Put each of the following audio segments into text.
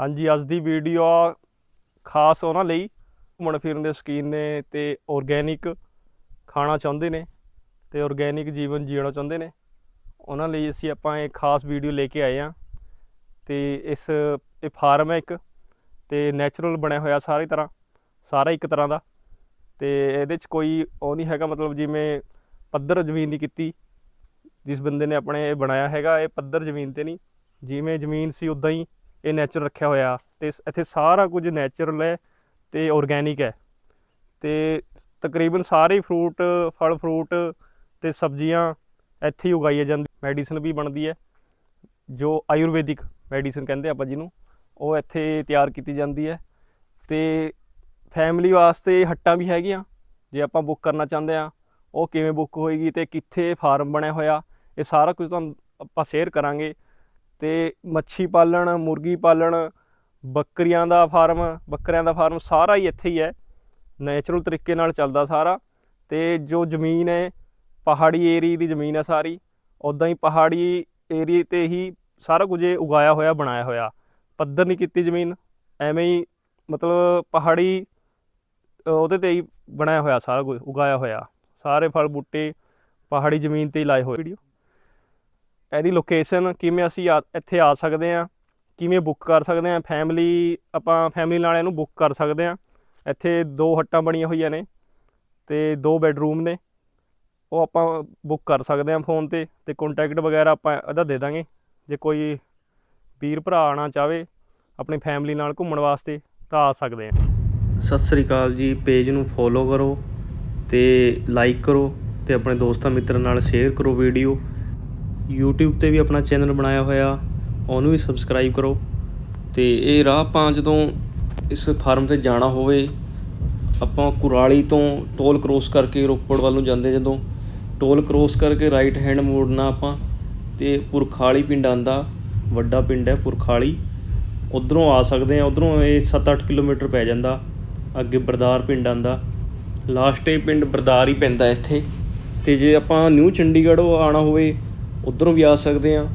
ਹਾਂਜੀ, ਅੱਜ ਦੀ ਵੀਡੀਓ ਆ ਖਾਸ ਉਹਨਾਂ ਲਈ। ਘੁੰਮਣ ਫਿਰਨ ਦੇ ਸਕੀਨ ਨੇ ਤੇ ਆਰਗੇਨਿਕ ਖਾਣਾ ਚਾਹੁੰਦੇ ਨੇ ਤੇ ਆਰਗੇਨਿਕ ਜੀਵਨ ਜੀਣਾ ਚਾਹੁੰਦੇ ਨੇ। ਉਹਨਾਂ ਲਈ ਅਸੀਂ ਆਪਾਂ ਇਹ ਖਾਸ ਵੀਡੀਓ ਲੈ ਕੇ ਆਏ ਆ ਤੇ ਇਸ, ਇਹ ਫਾਰਮ ਹੈ ਇੱਕ ਤੇ ਨੈਚੁਰਲ ਬਣਿਆ ਹੋਇਆ ਸਾਰੀ ਤਰ੍ਹਾਂ, ਸਾਰਾ ਇੱਕ ਤਰ੍ਹਾਂ ਦਾ। ਤੇ ਇਹਦੇ 'ਚ ਕੋਈ ਉਹ ਨਹੀਂ ਹੈਗਾ, ਮਤਲਬ ਜਿਵੇਂ ਪੱਧਰ ਜ਼ਮੀਨ ਦੀ ਕੀਤੀ, ਜਿਸ ਬੰਦੇ ਨੇ ਆਪਣੇ ਇਹ ਬਣਾਇਆ ਹੈਗਾ, ਇਹ ਪੱਧਰ ਜ਼ਮੀਨ ਤੇ ਨਹੀਂ। ਜਿਵੇਂ ਜ਼ਮੀਨ ਸੀ, ਉਦਾਂ ਹੀ ਇਹ ਨੈਚੁਰਲ ਰੱਖਿਆ ਹੋਇਆ ਤੇ ਇੱਥੇ ਸਾਰਾ ਕੁਝ ਨੈਚੁਰਲ ਹੈ ਤੇ ਆਰਗੇਨਿਕ ਹੈ। ਤੇ ਤਕਰੀਬਨ ਸਾਰੇ ਫਰੂਟ ਫਲ ਫਰੂਟ ਤੇ ਸਬਜ਼ੀਆਂ ਇੱਥੇ ਹੀ ਉਗਾਈਆਂ ਜਾਂਦੀ ਮੈਡੀਸਨ ਵੀ ਬਣਦੀ ਹੈ, ਜੋ ਆਯੁਰਵੈਦਿਕ ਮੈਡੀਸਨ ਕਹਿੰਦੇ ਆਪਾਂ ਜਿਹਨੂੰ, ਉਹ ਇੱਥੇ ਤਿਆਰ ਕੀਤੀ ਜਾਂਦੀ ਹੈ। ਤੇ ਫੈਮਿਲੀ ਵਾਸਤੇ ਹੱਟਾਂ ਵੀ ਹੈਗੀਆਂ, ਜੇ ਆਪਾਂ ਬੁੱਕ ਕਰਨਾ ਚਾਹੁੰਦੇ ਆ ਉਹ ਕਿਵੇਂ ਬੁੱਕ ਹੋਏਗੀ ਤੇ ਕਿੱਥੇ ਫਾਰਮ ਬਣਿਆ ਹੋਇਆ, ਇਹ ਸਾਰਾ ਕੁਝ ਤੁਹਾਨੂੰ ਆਪਾਂ ਸ਼ੇਅਰ ਕਰਾਂਗੇ। ਤੇ ਮੱਛੀ ਪਾਲਣ, ਮੁਰਗੀ ਪਾਲਣ, ਬੱਕਰੀਆਂ ਦਾ ਫਾਰਮ, ਬੱਕਰਿਆਂ ਦਾ ਫਾਰਮ ਸਾਰਾ ਹੀ ਇੱਥੇ ਹੀ ਹੈ। ਨੇਚਰਲ ਤਰੀਕੇ ਨਾਲ ਚੱਲਦਾ ਸਾਰਾ ਤੇ ਜੋ ਜ਼ਮੀਨ ਹੈ, ਪਹਾੜੀ ਏਰੀਆ ਦੀ ਜ਼ਮੀਨ ਹੈ ਸਾਰੀ। ਉਦਾਂ ਹੀ ਪਹਾੜੀ ਏਰੀਏ ਤੇ ਹੀ ਸਾਰਾ ਕੁਝ ਇਹ ਉਗਾਇਆ ਹੋਇਆ, ਬਣਾਇਆ ਹੋਇਆ। ਪੱਧਰ ਨਹੀਂ ਕੀਤੀ ਜ਼ਮੀਨ, ਐਵੇਂ ਹੀ ਮਤਲਬ ਪਹਾੜੀ ਉਹਦੇ ਤੇ ਹੀ ਬਣਾਇਆ ਹੋਇਆ ਸਾਰਾ ਕੁਝ, ਉਗਾਇਆ ਹੋਇਆ। ਸਾਰੇ ਫਲ ਬੂਟੇ ਪਹਾੜੀ ਜ਼ਮੀਨ ਤੇ ਹੀ ਲਾਏ ਹੋਏ। ਵੀਡੀਓ ਇਹਦੀ ਲੋਕੇਸ਼ਨ ਕਿਵੇਂ ਅਸੀਂ ਆ- ਇੱਥੇ ਆ ਸਕਦੇ ਆ ਕਿਵੇਂ ਬੁੱਕ ਕਰ ਸਕਦੇ ਆ ਫੈਮਿਲੀ ਆਪਾਂ ਫੈਮਿਲੀ ਨਾਲ ਇਹਨੂੰ ਬੁੱਕ ਕਰ ਸਕਦੇ ਆ ਇੱਥੇ ਦੋ ਹੱਟਾਂ ਬਣੀਆਂ ਹੋਈਆਂ ਨੇ ਤੇ ਦੋ ਬੈੱਡਰੂਮ ਨੇ। ਉਹ ਆਪਾਂ ਬੁੱਕ ਕਰ ਸਕਦੇ ਆ ਫੋਨ ਤੇ ਤੇ ਕੰਟੈਕਟ ਵਗੈਰਾ ਆਪਾਂ ਇਹਦਾ ਦੇ ਦਾਂਗੇ। ਜੇ ਕੋਈ ਵੀਰ ਭਰਾ ਆਉਣਾ ਚਾਹਵੇ, ਆਪਣੀ ਫੈਮਿਲੀ ਨਾਲ ਘੁੰਮਣ ਵਾਸਤੇ, ਤਾਂ ਆ ਸਕਦੇ ਆ ਸਤਿ ਸ੍ਰੀ ਅਕਾਲ ਜੀ ਪੇਜ ਨੂੰ ਫੋਲੋ ਕਰੋ ਤੇ ਲਾਈਕ ਕਰੋ ਤੇ ਆਪਣੇ ਦੋਸਤਾਂ ਮਿੱਤਰਾਂ ਨਾਲ ਸ਼ੇਅਰ ਕਰੋ ਵੀਡੀਓ YouTube ਤੇ ਵੀ ਆਪਣਾ ਚੈਨਲ ਬਣਾਇਆ ਹੋਇਆ, ਉਹਨੂੰ ਵੀ ਸਬਸਕ੍ਰਾਈਬ ਕਰੋ। ਤੇ ਇਹ ਰਾਹ ਆਪਾਂ ਜਦੋਂ ਇਸ ਫਾਰਮ ਤੇ ਜਾਣਾ ਹੋਵੇ, ਆਪਾਂ ਕੁਰਾਲੀ ਤੋਂ ਟੋਲ ਕ੍ਰੋਸ ਕਰਕੇ ਰੋਪੜ ਵੱਲ ਨੂੰ ਜਾਂਦੇ ਜਦੋਂ ਟੋਲ ਕ੍ਰੋਸ ਕਰਕੇ ਰਾਈਟ ਹੈਂਡ ਮੋੜਨਾ ਆਪਾਂ, ਤੇ ਪੁਰਖਾਲੀ ਪਿੰਡ ਆਂਦਾ ਵੱਡਾ ਪਿੰਡ ਹੈ ਪੁਰਖਾਲੀ, ਉਧਰੋਂ ਆ ਸਕਦੇ ਆ ਉਧਰੋਂ ਇਹ 7-8 ਕਿਲੋਮੀਟਰ ਪੈ ਜਾਂਦਾ, ਅੱਗੇ ਬਰਦਾਰ ਪਿੰਡ ਆਂਦਾ ਲਾਸਟ ਇਹ ਪਿੰਡ ਬਰਦਾਰ ਹੀ ਪੈਂਦਾ ਇੱਥੇ, ਤੇ ਜੇ ਆਪਾਂ ਨਿਊ ਚੰਡੀਗੜ੍ਹ ਆਣਾ ਹੋਵੇ ਉਧਰੋਂ ਵੀ ਆ ਸਕਦੇ ਆ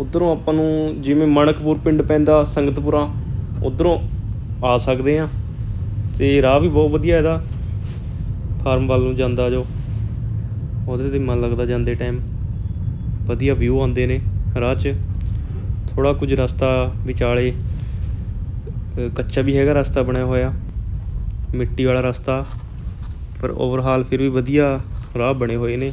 ਉਧਰੋਂ ਆਪਾਂ ਨੂੰ ਜਿਵੇਂ ਮਣਕਪੁਰ ਪਿੰਡ ਪੈਂਦਾ, ਸੰਗਤਪੁਰਾ, ਉਧਰੋਂ ਆ ਸਕਦੇ ਆ ਤੇ ਰਾਹ ਵੀ ਬਹੁਤ ਵਧੀਆ ਇਹਦਾ। ਫਾਰਮ ਵੱਲ ਨੂੰ ਜਾਂਦਾ ਜੋ। ਉਹਦੇ ਤੇ ਮਨ ਲੱਗਦਾ ਜਾਂਦੇ ਟਾਈਮ ਵਧੀਆ ਵਿਊ ਆਉਂਦੇ ਨੇ ਰਾਹ 'ਚ। ਥੋੜਾ ਕੁਝ ਰਸਤਾ ਵਿਚਾਲੇ ਕੱਚਾ ਵੀ ਹੈਗਾ ਰਸਤਾ ਬਣਿਆ ਹੋਇਆ। ਮਿੱਟੀ ਵਾਲਾ ਰਸਤਾ। ਪਰ ਓਵਰਹਾਲ ਫਿਰ ਵੀ ਵਧੀਆ ਰਾਹ ਬਣੇ ਹੋਏ ਨੇ।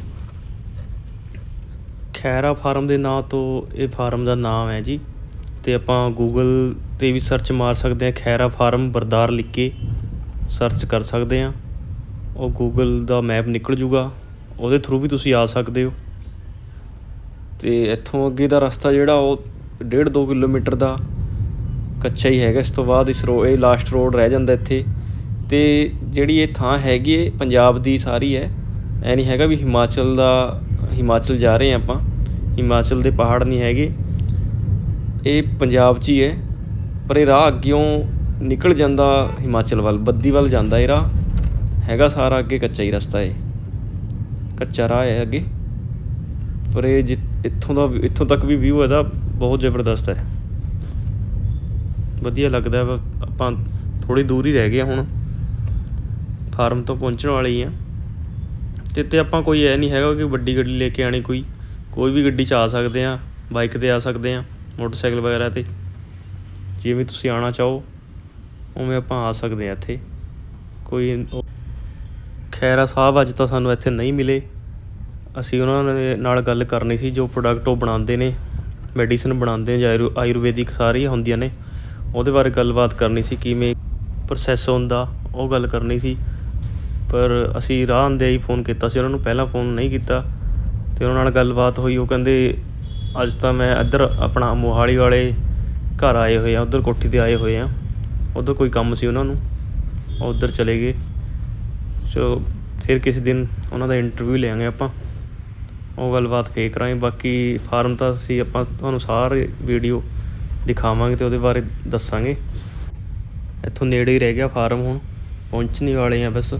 ਖੈਰਾ ਫਾਰਮ ਦੇ ਨਾਂ ਤੋਂ ਇਹ ਫਾਰਮ ਦਾ ਨਾਮ ਹੈ ਜੀ। ਅਤੇ ਆਪਾਂ ਗੂਗਲ ਤੇ ਵੀ ਸਰਚ ਮਾਰ ਸਕਦੇ ਹਾਂ, ਖੈਰਾ ਫਾਰਮ ਬਰਦਾਰ ਲਿਖ ਕੇ ਸਰਚ ਕਰ ਸਕਦੇ ਹਾਂ। ਉਹ ਗੂਗਲ ਦਾ ਮੈਪ ਨਿਕਲ ਜੂਗਾ। ਉਹਦੇ ਥਰੂ ਵੀ ਤੁਸੀਂ ਆ ਸਕਦੇ ਹੋ। ਤੇ ਇੱਥੋਂ ਅੱਗੇ ਦਾ ਰਸਤਾ ਜਿਹੜਾ ਉਹ 1.5 2 ਕਿਲੋਮੀਟਰ ਦਾ ਕੱਚਾ ਹੀ ਹੈਗਾ। ਇਸ ਤੋਂ ਬਾਅਦ ਇਸ ਰੋ, ਇਹ ਲਾਸਟ ਰੋਡ ਰਹਿ ਜਾਂਦਾ ਇੱਥੇ। ਤੇ ਜਿਹੜੀ ਇਹ ਥਾਂ ਹੈਗੀ ਹੈ ਪੰਜਾਬ ਦੀ ਸਾਰੀ ਹੈ। ਐ ਨਹੀਂ ਹੈਗਾ ਵੀ ਹਿਮਾਚਲ ਦਾ, ਹਿਮਾਚਲ ਜਾ ਰਹੇ ਹਾਂ ਆਪਾਂ। ਹਿਮਾਚਲ ਦੇ ਪਹਾੜ ਨਹੀਂ ਹੈਗੇ। ਇਹ ਪੰਜਾਬ 'ਚ ਹੀ ਹੈ, ਪਰ ਇਹ ਰਾਹ ਅੱਗਿਓਂ ਨਿਕਲ ਜਾਂਦਾ ਹਿਮਾਚਲ ਵੱਲ, ਬੱਦੀ ਵੱਲ ਜਾਂਦਾ ਇਹ ਰਾਹ। ਹੈਗਾ ਸਾਰਾ ਅੱਗੇ ਕੱਚਾ ਹੀ ਰਸਤਾ ਹੈ ਕੱਚਾ ਰਾਹ ਹੈ ਅੱਗੇ। ਪਰ ਇਹ ਜਿ- ਇੱਥੋਂ ਦਾ ਇੱਥੋਂ ਤੱਕ ਵੀ ਵਿਊ ਇਹਦਾ ਬਹੁਤ ਜ਼ਬਰਦਸਤ ਹੈ। ਵਧੀਆ ਲੱਗਦਾ ਵਾ, ਆਪਾਂ ਥੋੜੀ ਦੂਰ ਹੀ ਰਹਿ ਗਏ ਹਾਂ ਹੁਣ। ਫਾਰਮ ਤੋਂ ਪਹੁੰਚਣ ਵਾਲੇ ਹੀ ਆ ਤੇ ਤੇ ਆਪਾਂ ਕੋਈ ਐ ਨਹੀਂ ਹੈਗਾ ਕਿ ਵੱਡੀ ਗੱਡੀ ਲੈ ਕੇ ਆਣੀ ਕੋਈ। ਕੋਈ ਵੀ ਗੱਡੀ 'ਚ ਆ ਸਕਦੇ ਹਾਂ ਬਾਈਕ ਤੇ ਆ ਸਕਦੇ ਹਾਂ, ਮੋਟਰਸਾਈਕਲ ਵਗੈਰਾ ਤੇ, ਜਿਵੇਂ ਤੁਸੀਂ ਆਉਣਾ ਚਾਹੋ, ਉਵੇਂ ਆਪਾਂ ਆ ਸਕਦੇ ਹਾਂ ਇੱਥੇ। ਕੋਈ ਉਹ- ਖੈਰਾ ਸਾਹਿਬ ਅੱਜ ਤਾਂ ਸਾਨੂੰ ਇੱਥੇ ਨਹੀਂ ਮਿਲੇ। ਅਸੀਂ ਉਹਨਾਂ ਦੇ ਨਾਲ ਗੱਲ ਕਰਨੀ ਸੀ, ਜੋ ਪ੍ਰੋਡਕਟ ਉਹ ਬਣਾਉਂਦੇ ਨੇ ਮੈਡੀਸਨ ਬਣਾਉਂਦੇ ਜਾਂ ਆਯੁਰ- ਆਯੁਰਵੈਦਿਕ ਸਾਰੀਆਂ ਹੁੰਦੀਆਂ ਨੇ। ਉਹਦੇ ਬਾਰੇ ਗੱਲਬਾਤ ਕਰਨੀ ਸੀ, ਕਿਵੇਂ ਪ੍ਰੋਸੈਸ ਹੁੰਦਾ, ਉਹ ਗੱਲ ਕਰਨੀ ਸੀ। ਪਰ ਅਸੀਂ ਰਾਹ ਆਉਂਦੇ ਹੀ ਫੋਨ ਕੀਤਾ ਸੀ, ਉਹਨਾਂ ਨੂੰ ਪਹਿਲਾਂ ਫੋਨ ਨਹੀਂ ਕੀਤਾ। ਅਤੇ ਉਹਨਾਂ ਨਾਲ ਗੱਲਬਾਤ ਹੋਈ, ਉਹ ਕਹਿੰਦੇ, ਅੱਜ ਤਾਂ ਮੈਂ ਇੱਧਰ ਆਪਣਾ ਮੋਹਾਲੀ ਵਾਲੇ ਘਰ ਆਏ ਹੋਏ ਆ, ਉੱਧਰ ਕੋਠੀ ਤੇ ਆਏ ਹੋਏ ਆ। ਉੱਧਰ ਕੋਈ ਕੰਮ ਸੀ ਉਹਨਾਂ ਨੂੰ, ਉਹ ਉੱਧਰ ਚਲੇ ਗਏ। ਸੋ ਫਿਰ ਕਿਸੇ ਦਿਨ ਉਹਨਾਂ ਦਾ ਇੰਟਰਵਿਊ ਲਿਆਂਗੇ ਆਪਾਂ। ਉਹ ਗੱਲਬਾਤ ਫੇਰ ਕਰਾਂਗੇ, ਬਾਕੀ ਫਾਰਮ ਤਾਂ ਅਸੀਂ ਆਪਾਂ ਤੁਹਾਨੂੰ ਸਾਰੇ ਵੀਡੀਓ ਦਿਖਾਵਾਂਗੇ ਤੇ ਉਹਦੇ ਬਾਰੇ ਦੱਸਾਂਗੇ। ਇੱਥੋਂ ਨੇੜੇ ਹੀ ਰਹਿ ਗਿਆ ਫਾਰਮ ਹੁਣ, ਪਹੁੰਚਣ ਵਾਲੇ ਆ ਬਸ।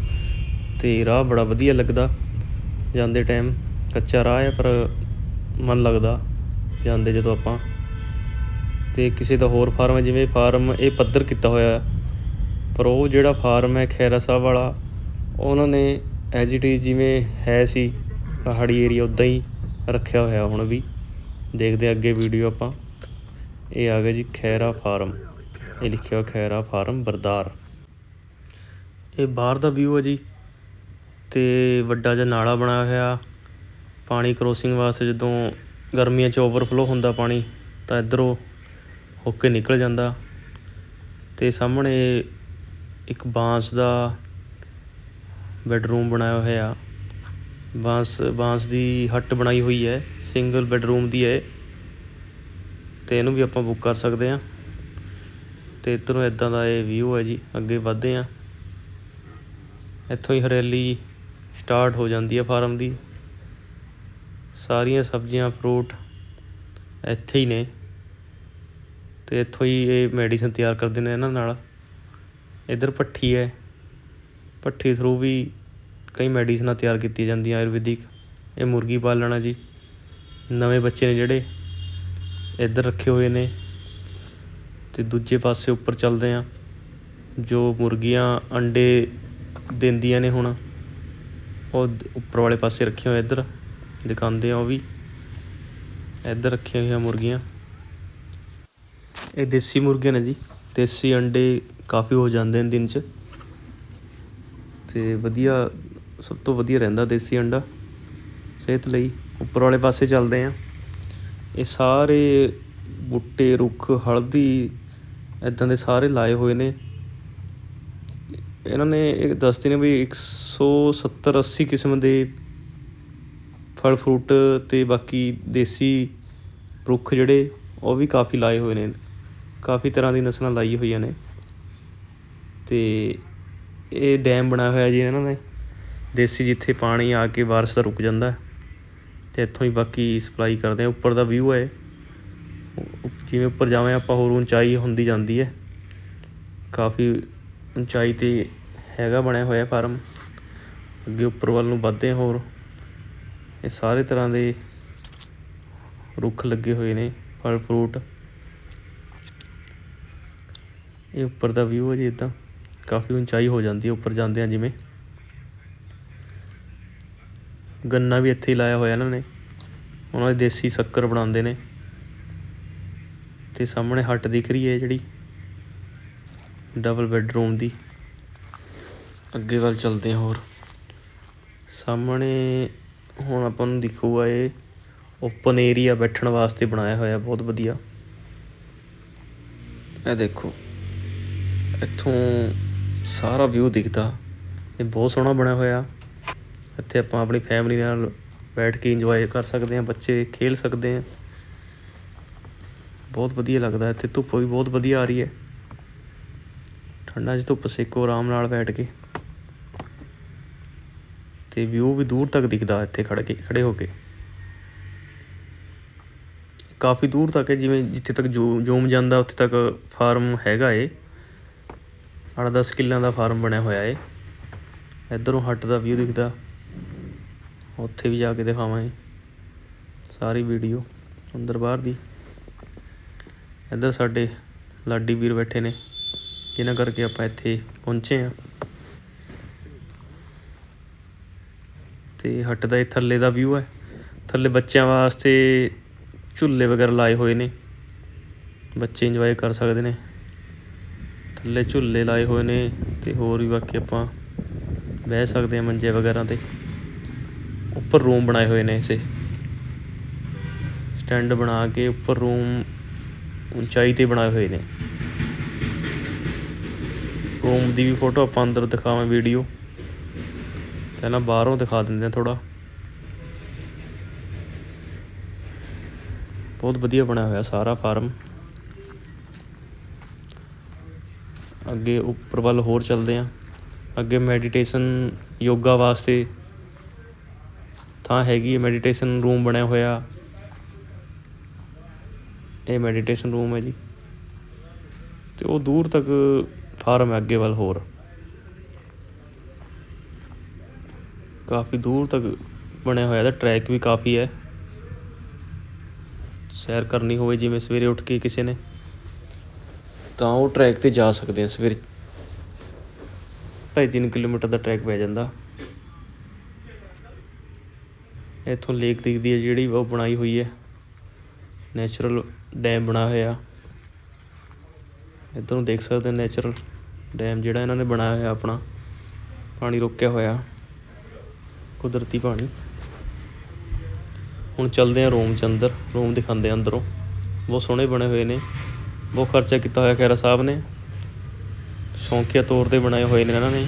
ਤੇ ਰਾਹ ਬੜਾ ਵਧੀਆ ਲੱਗਦਾ, ਜਾਂਦੇ ਟਾਈਮ ਕੱਚਾ ਰਾਹ ਹੈ, ਪਰ ਮਨ ਲੱਗਦਾ ਜਾਂਦੇ ਜਦੋਂ ਆਪਾਂ। ਤੇ ਕਿਸੇ ਦਾ ਹੋਰ ਫਾਰਮ ਹੈ, ਜਿਵੇਂ ਫਾਰਮ ਇਹ ਪੱਧਰ ਕੀਤਾ ਹੋਇਆ ਪਰ ਉਹ ਜਿਹੜਾ ਫਾਰਮ ਹੈ, ਖੈਰਾ ਸਾਹਿਬ ਵਾਲਾ, ਉਹਨਾਂ ਨੇ ਐਜ ਇਟ ਇਜ਼ ਜਿਵੇਂ ਹੈ ਸੀ, ਪਹਾੜੀ ਏਰੀਆ ਉਦਾਂ ਹੀ ਰੱਖਿਆ ਹੋਇਆ ਹੁਣ ਵੀ। ਦੇਖਦੇ ਹਾਂ ਅੱਗੇ ਵੀਡੀਓ ਆਪਾਂ। ਇਹ ਆ ਗਿਆ ਜੀ, ਖੈਰਾ ਫਾਰਮ। ਇਹ ਲਿਖਿਆ ਹੋਇਆ, ਖੈਰਾ ਫਾਰਮ, ਬਰਦਾਰ। ਇਹ ਬਾਹਰ ਦਾ ਵਿਊ ਹੈ ਜੀ। ਤੇ ਵੱਡਾ ਜਿਹਾ ਨਾਲਾ ਬਣਾਇਆ ਹੋਇਆ। ਪਾਣੀ ਕਰੋਸਿੰਗ ਵਾਸਤੇ ਜਦੋਂ ਗਰਮੀਆਂ 'ਚ ਓਵਰਫਲੋ ਹੁੰਦਾ ਪਾਣੀ, ਤਾਂ ਇੱਧਰੋਂ ਹੋ ਕੇ ਨਿਕਲ ਜਾਂਦਾ। ਅਤੇ ਸਾਹਮਣੇ ਇੱਕ ਬਾਂਸ ਦਾ ਬੈੱਡਰੂਮ ਬਣਾਇਆ ਹੋਇਆ। ਬਾਂਸ ਬਾਂਸ ਦੀ ਹੱਟ ਬਣਾਈ ਹੋਈ ਹੈ ਸਿੰਗਲ ਬੈੱਡਰੂਮ ਦੀ ਹੈ ਇਹ। ਤੇ ਇਹਨੂੰ ਵੀ ਆਪਾਂ ਬੁੱਕ ਕਰ ਸਕਦੇ ਹਾਂ। ਤੇ ਇੱਧਰੋਂ ਇਦਾਂ ਦਾ ਇਹ ਵਿਊ ਹੈ ਜੀ, ਅੱਗੇ ਵਧਦੇ ਹਾਂ। ਇੱਥੋਂ ਹੀ ਹਰਿਆਲੀ ਸਟਾਰਟ ਹੋ ਜਾਂਦੀ ਹੈ ਫਾਰਮ ਦੀ। ਸਾਰੀਆਂ ਸਬਜ਼ੀਆਂ ਫਰੂਟ ਇੱਥੇ ਹੀ ਨੇ। ਤੇ ਇੱਥੋਂ ਹੀ ਇਹ ਮੈਡੀਸਨ ਤਿਆਰ ਕਰਦੇ ਨੇ ਇਹਨਾਂ ਨਾਲ। ਇੱਧਰ ਭੱਠੀ ਹੈ। ਭੱਠੀ ਥਰੂ ਵੀ ਕਈ ਮੈਡੀਸਨਾਂ ਤਿਆਰ ਕੀਤੀਆਂ ਜਾਂਦੀਆਂ, ਆਯੁਰਵੈਦਿਕ। ਇਹ ਮੁਰਗੀ ਪਾਲਣਾ ਜੀ। ਨਵੇਂ ਬੱਚੇ ਨੇ ਜਿਹੜੇ, ਇੱਧਰ ਰੱਖੇ ਹੋਏ ਨੇ। ਤੇ ਦੂਜੇ ਪਾਸੇ ਉੱਪਰ ਚੱਲਦੇ ਆ ਜੋ ਮੁਰਗੀਆਂ ਅੰਡੇ ਦਿੰਦੀਆਂ ਨੇ ਹੁਣ, ਉਹ ਉੱਪਰ ਵਾਲੇ ਪਾਸੇ ਰੱਖੇ ਹੋਏ ਇੱਧਰ। ਦਿਖਾਉਂਦੇ ਆ, ਉਹ ਵੀ। ਇੱਧਰ ਰੱਖੀਆਂ ਹੋਈਆਂ ਮੁਰਗੀਆਂ। ਇਹ ਦੇਸੀ ਮੁਰਗੀਆਂ ਨੇ ਜੀ। ਦੇਸੀ ਅੰਡੇ ਕਾਫੀ ਹੋ ਜਾਂਦੇ ਨੇ ਦਿਨ 'ਚ। ਤੇ ਵਧੀਆ, ਸਭ ਤੋਂ ਵਧੀਆ ਰਹਿੰਦਾ ਦੇਸੀ ਅੰਡਾ। ਸਿਹਤ ਲਈ ਉੱਪਰ ਵਾਲੇ ਪਾਸੇ ਚੱਲਦੇ ਆ। ਇਹ ਸਾਰੇ ਬੂਟੇ, ਰੁੱਖ, ਹਲਦੀ ਇਦਾਂ ਦੇ ਸਾਰੇ ਲਾਏ ਹੋਏ ਨੇ। ਇਹਨਾਂ ਨੇ ਇਹ ਦੱਸਦੇ ਨੇ ਵੀ 170 80 ਕਿਸਮ ਦੇ ਫਲ ਫਰੂਟ ਅਤੇ ਬਾਕੀ ਦੇਸੀ ਰੁੱਖ ਜਿਹੜੇ, ਉਹ ਵੀ ਕਾਫੀ ਲਾਏ ਹੋਏ ਨੇ। ਕਾਫੀ ਤਰ੍ਹਾਂ ਦੀ ਨਸਲਾਂ ਲਾਈ ਹੋਈਆਂ ਨੇ। ਅਤੇ ਇਹ ਡੈਮ ਬਣਾਇਆ ਹੋਇਆ ਜੀ ਇਹਨਾਂ ਨੇ। ਦੇਸੀ ਜਿੱਥੇ ਪਾਣੀ ਆ ਕੇ ਬਾਰਿਸ਼ ਦਾ ਰੁਕ ਜਾਂਦਾ। ਹੈ ਤੇ ਇੱਥੋਂ ਹੀ ਬਾਕੀ ਸਪਲਾਈ ਕਰਦੇ ਆ। ਉੱਪਰ ਦਾ ਵਿਊ ਹੈ। ਜਿਵੇਂ ਉੱਪਰ ਜਾਵੇਂ ਆਪਾਂ, ਹੋਰ ਉਚਾਈ ਹੁੰਦੀ ਜਾਂਦੀ ਹੈ। ਕਾਫੀ ਉਚਾਈ ਤੇ ਹੈਗਾ ਬਣਿਆ ਹੋਇਆ ਫਾਰਮ। ਅੱਗੇ ਉੱਪਰ ਵੱਲ ਨੂੰ ਵੱਧਦੇ ਹਾਂ ਹੋਰ। ਇਹ ਸਾਰੇ ਤਰ੍ਹਾਂ ਦੇ ਰੁੱਖ ਲੱਗੇ ਹੋਏ ਨੇ, ਫਲ ਫਰੂਟ ਇਹ ਉੱਪਰ ਦਾ ਵਿਊ ਹੈ ਜੀ ਇਦਾਂ। ਕਾਫੀ ਉਚਾਈ ਹੋ ਜਾਂਦੀ ਹੈ, ਉੱਪਰ ਜਾਂਦੇ ਆ ਜਿਵੇਂ। ਗੰਨਾ ਵੀ ਇੱਥੇ ਹੀ ਲਾਇਆ ਹੋਇਆ ਇਹਨਾਂ ਨੇ। ਉਹਨਾਂ ਦੇ ਦੇਸੀ ਸ਼ੱਕਰ ਬਣਾਉਂਦੇ ਨੇ। ਤੇ ਸਾਹਮਣੇ ਹੱਟ ਦਿਖ ਰਹੀ ਹੈ ਜਿਹੜੀ ਡਬਲ ਬੈੱਡਰੂਮ ਦੀ। ਅੱਗੇ ਵੱਲ ਚੱਲਦੇ ਹਾਂ ਹੋਰ। ਸਾਹਮਣੇ ਹੁਣ ਆਪਾਂ ਨੂੰ ਦਿਖੂਗਾ ਇਹ ਓਪਨ ਏਰੀਆ ਬੈਠਣ ਵਾਸਤੇ ਬਣਾਇਆ ਹੋਇਆ, ਬਹੁਤ ਵਧੀਆ। ਇਹ ਦੇਖੋ, ਇੱਥੋਂ ਸਾਰਾ ਵਿਊ ਦਿਖਦਾ। ਇਹ ਬਹੁਤ ਸੋਹਣਾ ਬਣਿਆ ਹੋਇਆ। ਇੱਥੇ ਆਪਾਂ ਆਪਣੀ ਫੈਮਿਲੀ ਨਾਲ ਬੈਠ ਕੇ ਇੰਜੋਏ ਕਰ ਸਕਦੇ ਹਾਂ, ਬੱਚੇ ਖੇਲ ਸਕਦੇ ਆ ਬਹੁਤ ਵਧੀਆ ਲੱਗਦਾ, ਇੱਥੇ ਧੁੱਪ ਵੀ ਬਹੁਤ ਵਧੀਆ ਆ ਰਹੀ ਹੈ। ਠੰਡਾਂ 'ਚ ਧੁੱਪ ਸੇਕੋ ਆਰਾਮ ਨਾਲ ਬੈਠ ਕੇ। ਤੇ ਵਿਊ ਵੀ ਦੂਰ ਤੱਕ ਦਿਖਦਾ ਇੱਥੇ ਖੜ ਕੇ, ਖੜੇ ਹੋ ਕੇ। ਕਾਫੀ ਦੂਰ ਤੱਕ ਹੈ, ਜਿਵੇਂ ਜਿੱਥੇ ਤੱਕ ਜੂ- ਜ਼ੂਮ ਜਾਂਦਾ, ਉੱਥੇ ਤੱਕ ਫਾਰਮ ਹੈਗਾ ਏ 8-10 ਕਿੱਲਾਂ ਦਾ ਫਾਰਮ ਬਣਿਆ ਹੋਇਆ ਏ ਇਧਰੋਂ ਹੱਟ ਦਾ ਵਿਊ ਦਿਖਦਾ। ਉੱਥੇ ਵੀ ਜਾ ਕੇ ਦਿਖਾਵਾਂਗੇ। ਸਾਰੀ ਵੀਡੀਓ ਅੰਦਰ ਬਾਹਰ ਦੀ। ਇੱਧਰ ਸਾਡੇ ਲਾਡੀ ਵੀਰ ਬੈਠੇ ਨੇ। ਜਿਨ੍ਹਾਂ ਕਰਕੇ ਆਪਾਂ ਇੱਥੇ ਪਹੁੰਚੇ ਆ ਤੇ ਹੱਟ ਦਾ ਇਹ ਥੱਲੇ ਦਾ ਵਿਊ ਹੈ। ਥੱਲੇ ਬੱਚਿਆਂ ਵਾਸਤੇ ਝੁੱਲੇ ਵਗੈਰਾ ਲਾਏ ਹੋਏ ਨੇ। ਬੱਚੇ ਇੰਜੋਏ ਕਰ ਸਕਦੇ ਨੇ। ਥੱਲੇ ਝੁੱਲੇ ਲਾਏ ਹੋਏ ਨੇ ਤੇ ਹੋਰ ਵੀ ਬਾਕੀ ਆਪਾਂ ਬਹਿ ਸਕਦੇ ਆ ਮੰਜੇ ਵਗੈਰਾ ਤੇ। ਉੱਪਰ ਰੂਮ ਬਣਾਏ ਹੋਏ ਨੇ ਇਸੇ। ਸਟੈਂਡ ਬਣਾ ਕੇ ਉੱਪਰ ਰੂਮ ਉਚਾਈ ਤੇ ਬਣਾਏ ਹੋਏ ਨੇ। ਰੂਮ ਦੀ ਵੀ ਫੋਟੋ ਆਪਾਂ ਅੰਦਰ ਦਿਖਾਵਾਂ ਵੀਡੀਓ ਪਹਿਲਾਂ ਬਾਹਰੋਂ ਦਿਖਾ ਦਿੰਦੇ ਆ ਥੋੜਾ ਬਹੁਤ ਵਧੀਆ ਬਣਿਆ ਹੋਇਆ ਸਾਰਾ ਫਾਰਮ। ਅੱਗੇ ਉੱਪਰ ਵੱਲ ਹੋਰ ਚੱਲਦੇ ਆ ਅੱਗੇ ਮੈਡੀਟੇਸ਼ਨ ਯੋਗਾ ਵਾਸਤੇ ਥਾਂ ਹੈਗੀ ਹੈ ਮੈਡੀਟੇਸ਼ਨ ਰੂਮ ਬਣਿਆ ਹੋਇਆ। ਇਹ ਮੈਡੀਟੇਸ਼ਨ ਰੂਮ ਹੈ ਜੀ। ਤੇ ਉਹ ਦੂਰ ਤੱਕ ਫਾਰਮ ਹੈ ਅੱਗੇ ਵੱਲ ਹੋਰ। ਕਾਫੀ ਦੂਰ ਤੱਕ ਬਣਿਆ ਹੋਇਆ, ਇਹਦਾ ਟਰੈਕ ਵੀ ਕਾਫੀ ਹੈ। ਸੈਰ ਕਰਨੀ ਹੋਵੇ, ਜਿਵੇਂ ਸਵੇਰੇ ਉੱਠ ਕੇ ਕਿਸੇ ਨੇ, ਤਾਂ ਉਹ ਟਰੈਕ ਤੇ ਜਾ ਸਕਦੇ ਆ ਸਵੇਰੇ। ਢਾਈ ਤਿੰਨ ਕਿਲੋਮੀਟਰ ਦਾ ਟਰੈਕ ਪੈ ਜਾਂਦਾ। ਇੱਥੋਂ ਲੇਕ ਦਿਖਦੀ ਹੈ, ਜਿਹੜੀ ਉਹ ਬਣਾਈ ਹੋਈ ਹੈ। ਨੈਚੁਰਲ ਡੈਮ ਬਣਾ ਹੋਇਆ। ਇੱਧਰ ਨੂੰ ਦੇਖ ਸਕਦੇ ਹੋ ਨੈਚੁਰਲ ਡੈਮ ਜਿਹੜਾ ਇਹਨਾਂ ਨੇ ਬਣਾਇਆ ਹੋਇਆ ਆਪਣਾ। ਪਾਣੀ ਰੋਕਿਆ ਹੋਇਆ। ਕੁਦਰਤੀ ਪਾਣੀ। ਹੁਣ ਚੱਲਦੇ ਆ ਰੂਮ ਚ ਅੰਦਰ। ਰੂਮ ਦਿਖਾਉਂਦੇ ਆ ਅੰਦਰੋਂ। ਬਹੁਤ ਸੋਹਣੇ ਬਣੇ ਹੋਏ ਨੇ। ਬਹੁਤ ਖਰਚਾ ਕੀਤਾ ਹੋਇਆ ਖੈਰਾ ਸਾਹਿਬ ਨੇ। ਸ਼ੌਂਕੀਆ ਤੌਰ ਤੇ ਬਣਾਏ ਹੋਏ ਨੇ ਇਹਨਾਂ ਨੇ।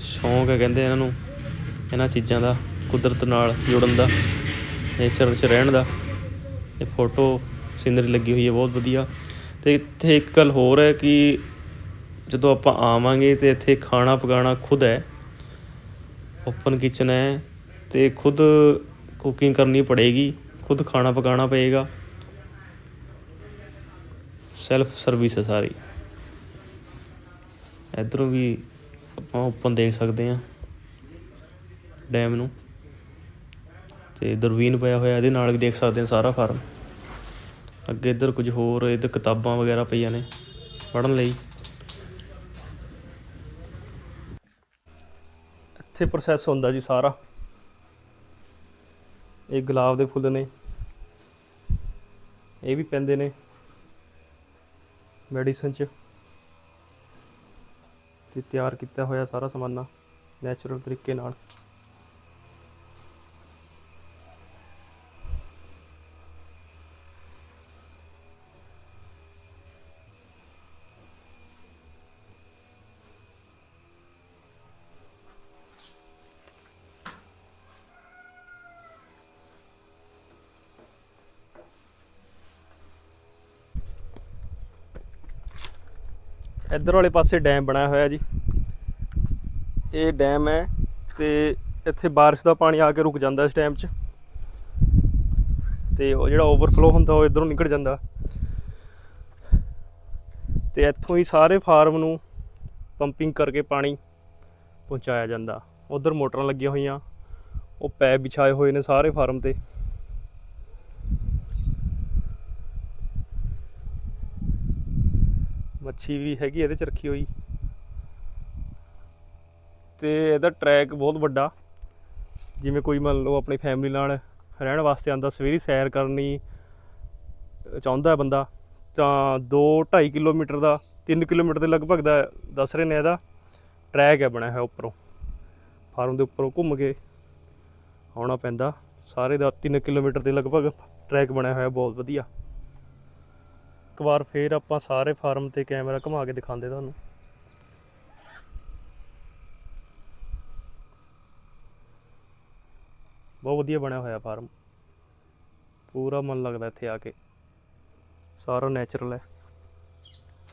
ਸ਼ੌਂਕ ਹੈ ਕਹਿੰਦੇ ਇਹਨਾਂ ਨੂੰ, ਇਹਨਾਂ ਚੀਜ਼ਾਂ ਦਾ, ਕੁਦਰਤ ਨਾਲ ਜੁੜਨ ਦਾ ਨੇਚਰ ਵਿੱਚ ਰਹਿਣ ਦਾ। ਇਹ ਫੋਟੋ ਸੀਨਰੀ ਲੱਗੀ ਹੋਈ ਹੈ, ਬਹੁਤ ਵਧੀਆ। ਤੇ ਇੱਥੇ ਇੱਕ ਗੱਲ ਹੋਰ ਹੈ ਕਿ ਜਦੋਂ ਆਪਾਂ ਆਵਾਂਗੇ ਤੇ ਇੱਥੇ ਖਾਣਾ ਪਕਾਣਾ ਖੁਦ ਹੈ ਓਪਨ ਕਿਚਨ ਹੈ ਅਤੇ ਖੁਦ ਕੁਕਿੰਗ ਕਰਨੀ ਪੜੇਗੀ, ਖੁਦ ਖਾਣਾ ਪਕਾਉਣਾ ਪਏਗਾ। ਸੈਲਫ ਸਰਵਿਸ ਹੈ ਸਾਰੀ। ਇਧਰੋਂ ਵੀ ਆਪਾਂ ਓਪਨ ਦੇਖ ਸਕਦੇ ਹਾਂ। ਡੈਮ ਨੂੰ। ਤੇ ਦਰਵੀਨ ਪਿਆ ਹੋਇਆ, ਇਹਦੇ ਨਾਲ ਵੀ ਦੇਖ ਸਕਦੇ ਹਾਂ ਸਾਰਾ ਫਾਰਮ ਅੱਗੇ ਇੱਧਰ ਕੁਝ ਹੋਰ, ਇਹਦੇ ਕਿਤਾਬਾਂ ਵਗੈਰਾ ਪਈਆਂ ਨੇ ਪੜ੍ਹਨ ਲਈ। ਇੱਥੇ ਪ੍ਰੋਸੈਸ ਹੁੰਦਾ ਜੀ ਸਾਰਾ। ਇਹ ਗੁਲਾਬ ਦੇ ਫੁੱਲ ਨੇ। ਇਹ ਵੀ ਪੈਂਦੇ ਨੇ। ਮੈਡੀਸਨ ਚ। ਤੇ ਤਿਆਰ ਕੀਤਾ ਹੋਇਆ ਸਾਰਾ ਸਮਾਨਾ। ਨੈਚੁਰਲ ਤਰੀਕੇ ਨਾਲ। ਇੱਧਰ ਵਾਲੇ ਪਾਸੇ ਡੈਮ ਬਣਾਇਆ ਹੋਇਆ ਜੀ। ਇਹ ਡੈਮ ਹੈ ਤੇ ਇੱਥੇ ਬਾਰਿਸ਼ ਦਾ ਪਾਣੀ ਆ ਕੇ ਰੁਕ ਜਾਂਦਾ ਇਸ ਡੈਮ 'ਚ। ਤੇ ਉਹ ਜਿਹੜਾ ਓਵਰਫਲੋ ਹੁੰਦਾ ਉਹ ਇਧਰੋਂ ਨਿਕਲ ਜਾਂਦਾ। ਤੇ ਇੱਥੋਂ ਹੀ ਸਾਰੇ ਫਾਰਮ ਨੂੰ ਪੰਪਿੰਗ ਕਰਕੇ ਪਾਣੀ ਪਹੁੰਚਾਇਆ ਜਾਂਦਾ। ਉਧਰ ਮੋਟਰਾਂ ਲੱਗੀਆਂ ਹੋਈਆਂ। ਉਹ ਪੈਪ ਵਿਛਾਏ ਹੋਏ ਨੇ ਸਾਰੇ ਫਾਰਮ ਤੇ। ਮੱਛੀ ਵੀ ਹੈਗੀ ਇਹਦੇ ਚ ਰੱਖੀ ਹੋਈ। ਤੇ ਇਹਦਾ ਟਰੈਕ ਬਹੁਤ ਵੱਡਾ। ਜਿਵੇਂ ਕੋਈ ਮੰਨ ਲਓ ਆਪਣੀ ਫੈਮਿਲੀ ਨਾਲ ਰਹਿਣ ਵਾਸਤੇ ਆਂਦਾ ਸਵੇਰੀ ਸੈਰ ਕਰਨੀ ਚਾਹੁੰਦਾ ਹੈ ਬੰਦਾ, ਤਾਂ 2.5 ਕਿਲੋਮੀਟਰ ਦਾ 3 ਕਿਲੋਮੀਟਰ ਦੇ ਲਗਭਗ ਦਾ ਦੱਸ ਰਹੇ ਨੇ ਇਹਦਾ। ਟਰੈਕ ਹੈ ਬਣਿਆ ਹੋਇਆ ਉੱਪਰੋਂ। ਫਾਰਮ ਦੇ ਉੱਪਰੋਂ ਘੁੰਮ ਕੇ ਆਉਣਾ ਪੈਂਦਾ। ਸਾਰੇ ਦਾ 3 ਕਿਲੋਮੀਟਰ ਦੇ ਲਗਭਗ ਟਰੈਕ ਬਣਿਆ ਹੋਇਆ, ਬਹੁਤ ਵਧੀਆ। ਇੱਕ ਵਾਰ ਫੇਰ ਆਪਾਂ ਸਾਰੇ ਫਾਰਮ ਤੇ ਕੈਮਰਾ ਘੁਮਾ ਕੇ ਦਿਖਾਉਂਦੇ ਤੁਹਾਨੂੰ। ਬਹੁਤ ਵਧੀਆ ਬਣਿਆ ਹੋਇਆ ਫਾਰਮ। ਪੂਰਾ ਮਨ ਲੱਗਦਾ ਇੱਥੇ ਆ ਕੇ। ਸਾਰਾ ਨੈਚੁਰਲ ਹੈ।